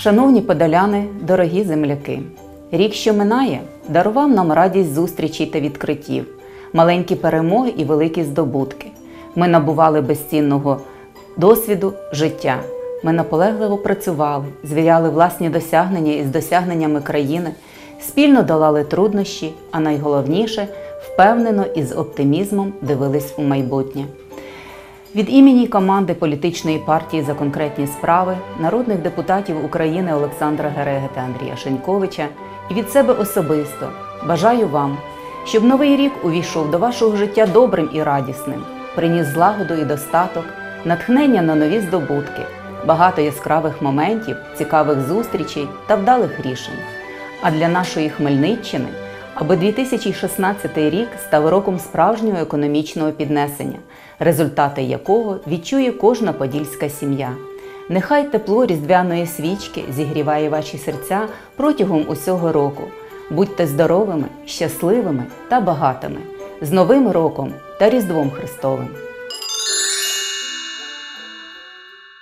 Шановні подоляни, дорогі земляки, рік, що минає, дарував нам радість зустрічей та відкриттів, маленькі перемоги і великі здобутки. Ми набували безцінного досвіду життя. Ми наполегливо працювали, звіряли власні досягнення із досягненнями країни, спільно долали труднощі, а найголовніше впевнено і з оптимізмом дивились у майбутнє. Від імені команди політичної партії за конкретні справи, народних депутатів України Олександра Гереги та Андрія Шеньковича і від себе особисто бажаю вам, щоб новий рік увійшов до вашого життя добрим і радісним, приніс злагоду і достаток, натхнення на нові здобутки, багато яскравих моментів, цікавих зустрічей та вдалих рішень. А для нашої Хмельниччини аби 2016 рік став роком справжнього економічного піднесення, результати якого відчує кожна подільська сім'я. Нехай тепло різдвяної свічки зігріває ваші серця протягом усього року. Будьте здоровими, щасливими та багатими з Новим роком та Різдвом Христовим!